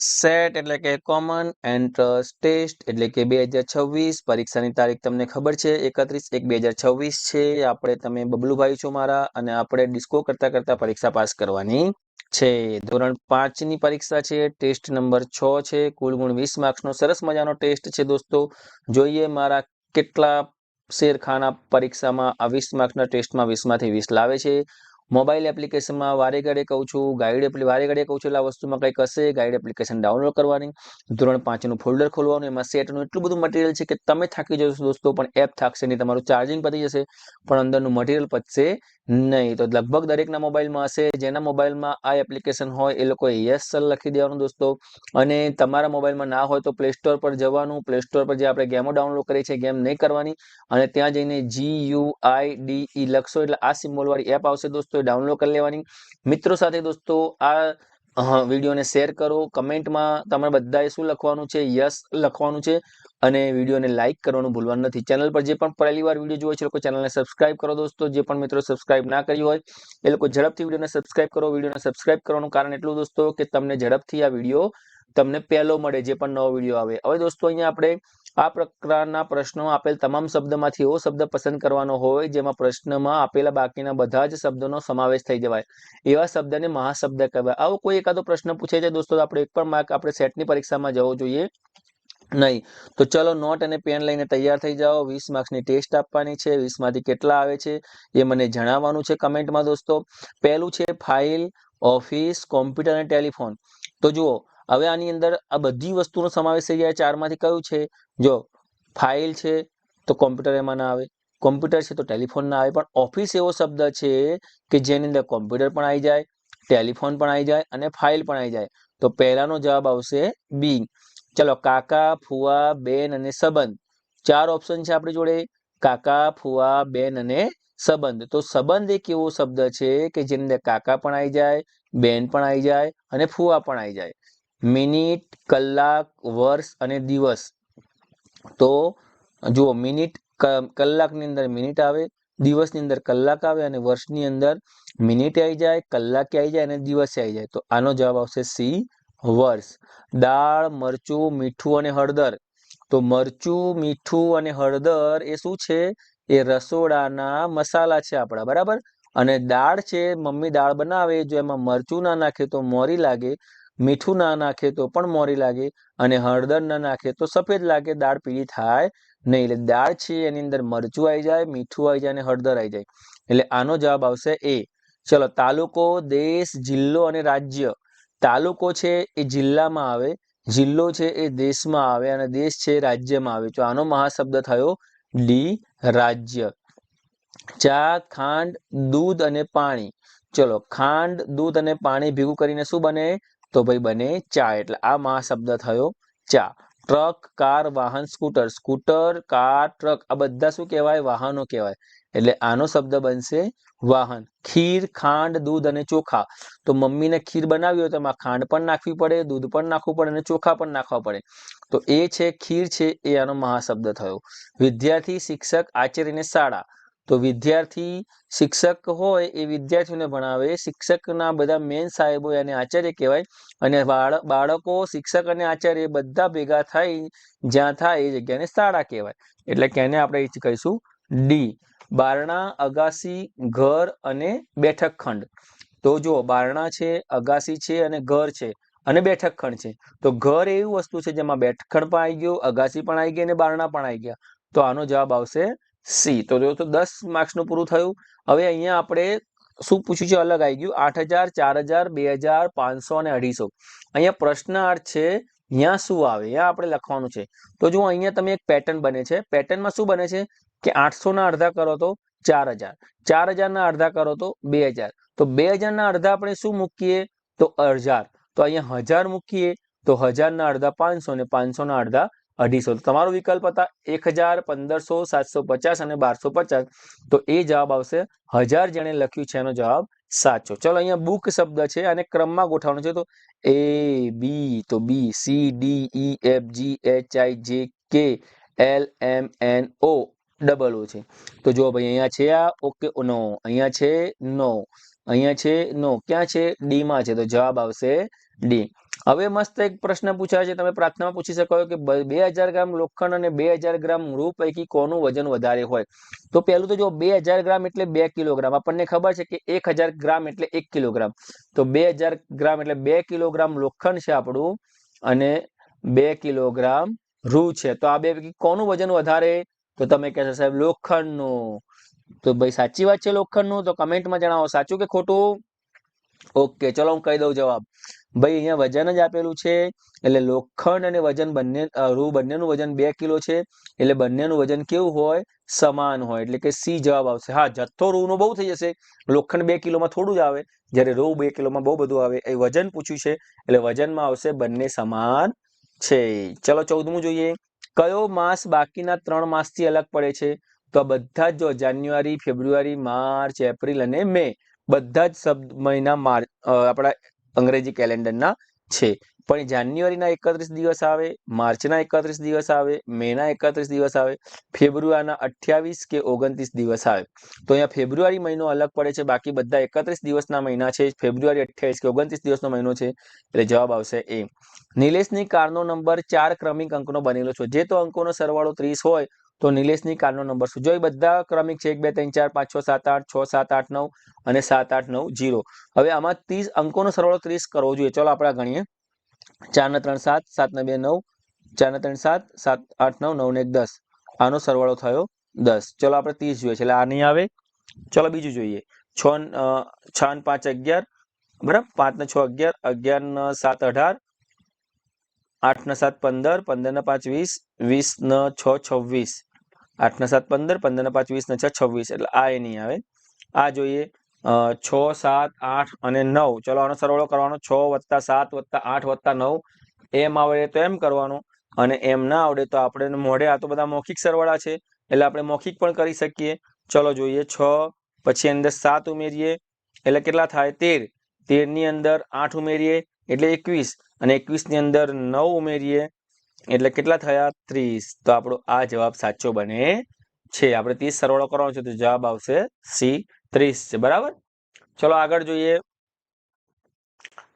Set એટલે કે common entrance test એટલે કે બે હજાર છવ્વીસ પરીક્ષાની તારીખ તમને ખબર છે, એકત્રીસ એક બે હજાર છવ્વીસ છે, આપણે તમે બબલુભાઈ છો મારા અને આપણે ડિસ્કો કરતા કરતા પરીક્ષા પાસ કરવાની છે. ધોરણ પાંચની પરીક્ષા છે ટેસ્ટ નંબર છ છે, કુલ ગુણ વીસ માર્ક્સનો સરસ મજાનો ટેસ્ટ છે દોસ્તો. જોઈએ મારા કેટલા શેરખાના પરીક્ષામાં આ વીસ માર્ક્સના ટેસ્ટમાં વીસમાંથી વીસ લાવે છે. મોબાઈલ એપ્લિકેશનમાં વારે ઘડે કહું છું ગાઈડ વારે ઘડે કહું છું એટલે આ વસ્તુમાં કંઈક હશે ગાઈડ એપ્લિકેશન ડાઉનલોડ કરવાની, ધોરણ પાંચનું ફોલ્ડર ખોલવાનું, એમાં સેટનું એટલું બધું મટીરિયલ છે કે તમે થાકી જશો દોસ્તો, પણ એપ થાકશે નહીં, તમારું ચાર્જિંગ પતી જશે, પણ અંદરનું મટીરિયલ પતશે નહીં. તો લગભગ દરેકના મોબાઈલમાં હશે, જેના મોબાઈલમાં આ એપ્લિકેશન હોય, એ લોકોએ યસ સર લખી દેવાનું દોસ્તો. અને તમારા મોબાઈલમાં ના હોય તો પ્લે સ્ટોર પર જવાનું પ્લે સ્ટોર પર જે આપણે ગેમો ડાઉનલોડ કરી છે ગેમ નહીં કરવાની, અને ત્યાં જઈને G you I D E લખશો એટલે આ સિમ્બોલ વાળી એપ આવશે દોસ્તો એ ડાઉનલોડ કરી લેવાની. મિત્રો સાથે દોસ્તો, આ વિડીયોને શેર કરો. કમેન્ટમાં તમારે બધાએ શું લખવાનું છે? યસ લખવાનું છે. અને વિડીયોને લાઇક કરવાનું ભૂલવાનું નથી. ચેનલ પર જે પણ પહેલી વાર વીડિયો જોવે છે લોકો ચેનલને સબસ્ક્રાઇબ કરો દોસ્તો. જે પણ મિત્રો સબસ્ક્રાઇબ ના કર્યું હોય, એ લોકો ઝડપથી વિડીયોને સબસ્ક્રાઇબ કરો. વિડીયોને સબસ્ક્રાઇબ કરવાનું કારણ એટલું દોસ્તો કે તમને ઝડપથી આ વીડિયો તમને પહેલો મળે, જે પણ નવો વીડિયો આવે. હવે દોસ્તો અહીંયા આપણે આ પ્રકારના પ્રશ્નો આપેલ તમામ શબ્દમાંથી એવો શબ્દ પસંદ કરવાનો હોય, જેમાં પ્રશ્નમાં આપેલા બાકીના બધા જ શબ્દોનો સમાવેશ થઈ જવાય. એવા શબ્દને મહાશબ્દ કહેવાય. આવો કોઈ એકાદો પ્રશ્ન પૂછે છે, દોસ્તો આપણે એક પણ માર્ક આપણે સેટની પરીક્ષામાં જવો જોઈએ. નહીં. તો ચલો નોટ અને પેન લઈને તૈયાર થઈ જાઓ. વીસ માર્ક્સની ટેસ્ટ આપવાની છે. વીસમાંથી કેટલા આવે છે, એ મને જણાવવાનું છે કમેન્ટમાં દોસ્તો. પહેલું છે ફાઇલ ઓફિસ કોમ્પ્યુટર અને ટેલિફોન તો જુઓ, હવે આની અંદર આ બધી વસ્તુનો સમાવેશ થઈ જાય. ચારમાંથી કયું છે? જો ફાઇલ છે તો કોમ્પ્યુટર એમાં ના આવે, કોમ્પ્યુટર છે તો ટેલિફોન ના આવે, પણ ઓફિસ એવો શબ્દ છે કે જેની અંદર કોમ્પ્યુટર પણ આવી જાય, ટેલિફોન પણ આવી જાય અને ફાઇલ પણ આવી જાય. તો પહેલાનો જવાબ આવશે બી ચલો, કાકા, ફુવા, બેન અને સંબંધ. ચાર ઓપ્શન છે આપણી જોડે. કાકા, ફુવા, બેન અને સંબંધ. તો સંબંધ એક એવો શબ્દ છે કે જેની અંદર કાકા પણ આવી જાય, બેન પણ આવી જાય અને ફુવા પણ આવી જાય. મિનિટ, કલાક, વર્ષ અને દિવસ. તો જુઓ, મિનિટ કલાકની અંદર મિનિટ આવે, દિવસની અંદર કલાક આવે અને વર્ષની અંદર મિનિટ આવી જાય, કલાકે આવી જાય અને દિવસે આવી જાય. તો આનો જવાબ આવશે સી, વર્ષ. દાળ, મરચું, મીઠું અને હળદર. તો મરચું, મીઠું અને હળદર એ શું છે? એ રસોડાના મસાલા છે આપણા, બરાબર? અને દાળ છે, મમ્મી દાળ બનાવે, જો એમાં મરચું ના નાખે તો મોરી લાગે મીઠું ના નાખે તો પણ મોરી લાગે અને હળદર ના નાખે તો સફેદ લાગે. દાળ પીળી થાય નહીં, એટલે દાળ છે એની અંદર મરચું આવી જાય, મીઠું આવી જાય અને હળદર આવી જાય. એટલે આનો જવાબ આવશે એ. ચલો, તાલુકો, દેશ, જિલ્લો અને રાજ્ય. તાલુકો છે એ જિલ્લામાં આવે, જિલ્લો છે એ દેશમાં આવે અને દેશ છે રાજ્યમાં આવે. તો આનો મહાશબ્દ થયો, ડી, રાજ્ય. ચા ખાંડ, દૂધ અને પાણી. ચલો, ખાંડ, દૂધ અને પાણી ભેગું કરીને શું બને? તો ભાઈ બને ચા. એટલે આ મહાશબ્દ થયો ચા. ટ્રક, કાર, વાહન, સ્કૂટર. Scooter, car, truck. આ બધા શું કહેવાય? વાહનો કહેવાય. એટલે આનો શબ્દ બનશે વાહન. ખીર, ખાંડ, દૂધ અને ચોખા. તો મમ્મીને ખીર બનાવી હોય તો એમાં ખાંડ પણ નાખવી પડે, દૂધ પણ નાખવું પડે અને ચોખા પણ નાખવા પડે. તો એ છે ખીર છે એ આનો મહાશબ્દ થયો. વિદ્યાર્થી, શિક્ષક આચાર્યને શાળા. તો વિદ્યાર્થી શિક્ષક હોય એ વિદ્યાર્થીઓને ભણાવે. શિક્ષકના બધા મેન સાહેબો એને આચાર્ય કહેવાય અને બાળકો, શિક્ષક અને આચાર્ય બધા ભેગા થઈ, જ્યાં થાય એ જગ્યાને શાળા કહેવાય. એટલે કેને આપણે કહીશું ડી બારણા, અગાસી, ઘર અને બેઠક ખંડ તો જો બારણા છે, અગાસી છે અને ઘર છે અને બેઠક ખંડ છે. તો ઘર એવી વસ્તુ છે જેમાં બેઠક ખંડ પણ આવી ગયું, અગાસી પણ આવી ગઈ અને બારણા પણ આવી ગયા. તો આનો જવાબ આવશે સી. તો જો તો દસ માર્ક્સનું પૂરું થયું. હવે અહીંયા આપણે શું પૂછ્યું છે? અલગ આવી ગયું. આઠ હજાર, ચાર હજાર, બે હજાર, પાંચસો અને અઢીસો. અહીંયા પ્રશ્નાર્થ છે. અહીંયા શું આવે? અહીંયા આપણે લખવાનું છે. તો જો અહીંયા તમે એક પેટર્ન બને છે. પેટર્નમાં શું બને છે? કે આઠસો ના અડધા કરો તો ચાર હજાર. ચાર હજારના અડધા કરો તો બે હજાર. તો બે હજારના અડધા આપણે શું મૂકીએ? તો હજાર તો અહીંયા હજાર મૂકીએ તો હજારના અડધા પાંચસો ને પાંચસોના અડધા અઢીસો. તમારો વિકલ્પ હતા એક હજાર પંદરસો, સાતસો પચાસ અને બારસો પચાસ. તો એ જવાબ આવશે હજાર જેણે લખ્યું છે, એનો જવાબ સાચો. ચલો, અહીંયા બુક શબ્દ છે અને ક્રમમાં ગોઠવવાનો છે. તો એ બી તો B C D E F G H I J K L M N O double O છે. તો જો ભાઈ, અહીંયા છે આ ઓકે નો અહીંયા છે નો અહીંયા છે નો ક્યાં છે? ડી માં છે. તો જવાબ આવશે ડી હવે મસ્ત એક પ્રશ્ન પૂછાય છે. તમે પ્રાર્થનામાં પૂછી શકો કે બે હજાર ગ્રામ લોખંડ અને બે હજાર ગ્રામ રૂ પૈકી કોનું વજન વધારે હોય? તો પહેલું તો જો બે હજાર ગ્રામ એટલે બે કિલોગ્રામ. આપણને ખબર છે કે એક હજાર ગ્રામ એટલે એક કિલોગ્રામ. તો બે હજાર ગ્રામ એટલે બે કિલોગ્રામ લોખંડ છે આપણું અને બે કિલોગ્રામ રૂ છે. તો આ બે પૈકી કોનું વજન વધારે? તો તમે કહેશો સાહેબ લોખંડનું. તો ભાઈ સાચી વાત છે લોખંડનું? તો કમેન્ટમાં જણાવો. સાચું કે ખોટું? ઓકે ચલો હું કહી દઉં જવાબ. ભાઈ, અહીંયા વજન જ આપેલું છે. એટલે લોખંડ અને વજન બંને રૂ બંનેનું વજન બે કિલો છે. એટલે બંનેનું વજન કેવું હોય? સમાન હોય. એટલે કે સી જવાબ આવશે. હા, જથ્થો રૂનો બહુ થઈ જશે. લોખંડ બે કિલોમાં થોડું જ આવે. જ્યારે રૂ બે કિલોમાં બહુ બધું આવે. એ વજન પૂછ્યું છે. એટલે વજનમાં આવશે બંને સમાન છે. ચલો, ચૌદમું જોઈએ. કયો માસ બાકીના ત્રણ માસથી અલગ પડે છે? તો આ બધા જ જો જાન્યુઆરી, ફેબ્રુઆરી, માર્ચ, એપ્રિલ અને મે. બધા જ શબ્દ મહિના માર્ચ આપણા અંગ્રેજી કેલેન્ડરના છે. પણ જાન્યુઆરીના એકત્રીસ દિવસ આવે, માર્ચના એકત્રીસ દિવસ આવે, મેના એકત્રીસ દિવસ આવે, ફેબ્રુઆરીના અઠ્યાવીસ કે ઓગણત્રીસ દિવસ આવે. તો અહીંયા ફેબ્રુઆરી મહિનો અલગ પડે છે. બાકી બધા એકત્રીસ દિવસના મહિના છે. ફેબ્રુઆરી અઠ્યાવીસ કે ઓગણત્રીસ દિવસનો મહિનો છે. એટલે જવાબ આવશે એ. નિલેશની કારનો નંબર ચાર ક્રમિક અંકનો બનેલો છે. જે તો અંકોનો સરવાળો ત્રીસ હોય તો નિલેશની કારનો નંબર શું? જો બધા ક્રમિક છે, એક, બે, ત્રણ, ચાર, પાંચ, છ, સાત, આઠ, છ, સાત, આઠ, નવ અને સાત, આઠ, નવ જીરો હવે આમાં ત્રીસ અંકોનો સરવાળો ત્રીસ કરવો જોઈએ. ચલો આપણે ગણીએ. ચાર ને ત્રણ સાત સાત ને બે નવ, ચાર ને ત્રણ સાત સાત, આઠ, નવ નવ ને એક દસ. આનો સરવાળો થયો દસ. ચલો આપણે ત્રીસ જોઈએ. છે એટલે આ નહીં આવે. ચલો બીજું જોઈએ. છ છ ને પાંચ અગિયાર. બરાબર? પાંચ ને છ અગિયાર અગિયાર ને સાત અઢાર, આઠ ને સાત પંદર પંદર ને પાંચ વીસ વીસ ને છ છવ્વીસ. આઠ ને સાત પંદર પંદર ને પાંચ વીસ ને છ, છવ્વીસ. એટલે આ એ નહીં આવે. આ જોઈએ છ, સાત, આઠ અને નવ. ચલો આનો સરવાળો કરવાનો. છ વત્તા સાત વત્તા આઠ વત્તા નવ. એમ આવડે તો એમ કરવાનું. અને એમ ના આવડે તો આપણે મોઢે આ તો બધા મૌખિક સરવાળા છે. એટલે આપણે મૌખિક પણ કરી શકીએ. ચલો જોઈએ, છ, પછી અંદર સાત ઉમેરીએ. એટલે કેટલા થાય? તેર. તેરની અંદર આઠ ઉમેરીએ. એટલે એકવીસ. અને એકવીસની અંદર નવ ઉમેરીએ. એટલે કેટલા થયા? ત્રીસ. તો આપણો આ જવાબ સાચો બને છે. આપણે ત્રીસ સરવાળો કરવાનો છે, તો જવાબ આવશે સી, ત્રીસ છે. બરાબર? ચલો આગળ જોઈએ.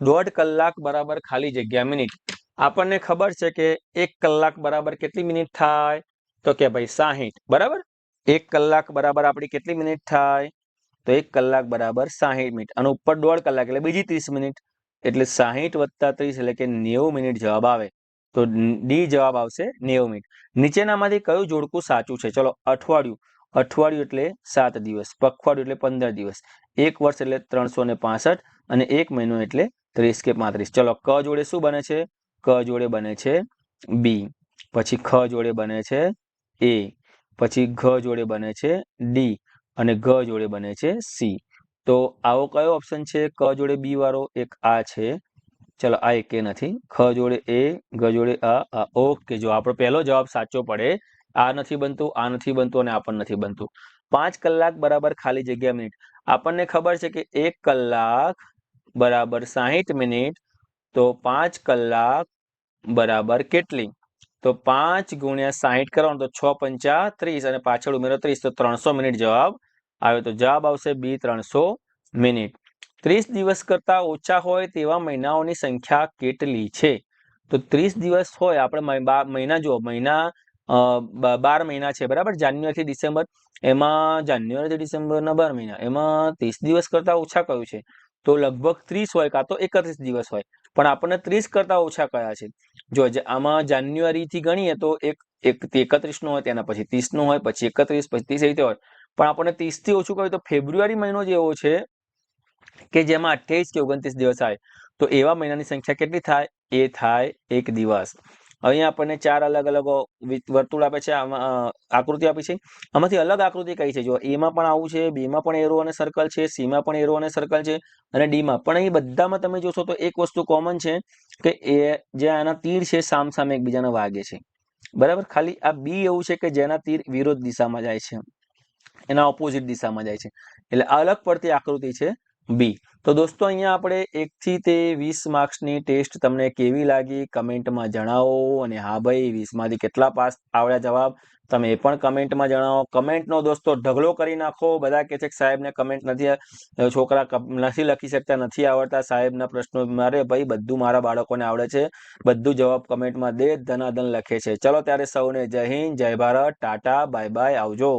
દોઢ કલાક બરાબર ખાલી જગ્યા, મિનિટ. આપણને ખબર છે કે એક કલાક બરાબર કેટલી મિનિટ થાય? તો કે ભાઈ સાહીઠ. બરાબર? એક કલાક બરાબર આપણી કેટલી મિનિટ થાય? તો એક કલાક બરાબર સાહીઠ મિનિટ. અને ઉપર દોઢ કલાક એટલે બીજી ત્રીસ મિનિટ. એટલે સાહીઠ વત્તા ત્રીસ એટલે કે નેવું મિનિટ જવાબ આવે. તો ડી જવાબ આવશે નેવું નીચેનામાંથી કયું જોડકું સાચું છે? ચલો, અઠવાડિયું. અઠવાડિયું એટલે સાત દિવસ. પખવાડિયું એટલે પંદર દિવસ. એક વર્ષ એટલે ત્રણસો ને પાસઠ અને એક મહિનો એટલે ત્રીસ કે પાંત્રીસ. ચલો, ક જોડે શું બને છે? ક જોડે બને છે બી પછી ખ જોડે બને છે એ પછી ઘ જોડે બને છે ડી અને ઘ જોડે બને છે સી તો આવો કયો ઓપ્શન છે? ક જોડે બી વાળો? એક આ છે. ચલો આ એકે નથી. ખ જોડે એ, ગ જોડે આ ઓકે, જો આપણો પહેલો જવાબ સાચો પડે, આ નથી બનતું, આ નથી બનતું અને આ પણ નથી બનતું. પાંચ કલાક બરાબર ખાલી જગ્યા મિનિટ. આપણને ખબર છે કે એક કલાક બરાબર સાહીઠ મિનિટ, તો પાંચ કલાક બરાબર કેટલી? તો પાંચ ગુણ્યા સાહીઠ કરવાનું, તો છ પંચા ત્રીસ અને પાછળ ઉમેરો ત્રીસ, તો ત્રણસો મિનિટ જવાબ આવ્યો. તો જવાબ આવશે બી ત્રણસો મિનિટ. ત્રીસ દિવસ કરતા ઓછા હોય તેવા મહિનાઓની સંખ્યા કેટલી છે? તો ત્રીસ દિવસ હોય, આપણે મહિના જુઓ, મહિના બાર મહિના છે, બરાબર? જાન્યુઆરીથી ડિસેમ્બર, એમાં જાન્યુઆરીથી ડિસેમ્બરના બાર મહિના, એમાં ત્રીસ દિવસ કરતા ઓછા કયું છે? તો લગભગ ત્રીસ હોય કાં તો એકત્રીસ દિવસ હોય, પણ આપણને ત્રીસ કરતા ઓછા કયા છે? જો આમાં જાન્યુઆરીથી ગણીએ તો એક એક એકત્રીસ નો હોય, તેના પછી ત્રીસ નો હોય, પછી એકત્રીસ, પછી ત્રીસ રીતે હોય, પણ આપણને ત્રીસથી ઓછું કહ્યું તો ફેબ્રુઆરી મહિનો જ એવો છે કે જેમાં અઠ્યાવીસ કે ઓગણત્રીસ દિવસ આવે તો એવા મહિનાની સંખ્યા કેટલી થાય? એ થાય એક દિવસ. અહીંયા આપણને ચાર અલગ અલગ વર્તુળ આપે છે. આકૃતિ આપી છે. આમાંથી અલગ આકૃતિ કઈ છે? જો એમાં પણ આવું છે, બીમાં પણ એરો અને સર્કલ છે સીમાં પણ એરો અને સર્કલ છે અને ડીમાં. પણ અહીં બધામાં તમે જોશો તો એક વસ્તુ કોમન છે કે એ જે આના તીર છે સામ સામે એકબીજાને વાગે છે. બરાબર? ખાલી આ બી એવું છે કે જેના તીર વિરોધ દિશામાં જાય છે. એના ઓપોઝિટ દિશામાં જાય છે. એટલે અલગ પડતી આકૃતિ છે. બી. તો દોસ્તો, અહીંયા આપણે એકથી તે વીસ માર્ક્સની ટેસ્ટ તમને કેવી લાગી કમેન્ટમાં જણાવો. અને હા ભાઈ, વીસમાંથી કેટલા પાસ આવડ્યા જવાબ તમે એ પણ કમેન્ટમાં જણાવો. કમેન્ટનો દોસ્તો ઢગલો કરી નાખો. બધા કહે છે કે સાહેબને કમેન્ટ નથી છોકરા નથી લખી શકતા, નથી આવડતા. સાહેબના પ્રશ્નો, મારે ભાઈ બધું મારા બાળકોને આવડે છે. બધું જવાબ કમેન્ટમાં દે, ધનાધન લખે છે. ચલો ત્યારે સૌને જય હિન્દ, જય ભારત, ટાટા, બાય બાય, આવજો.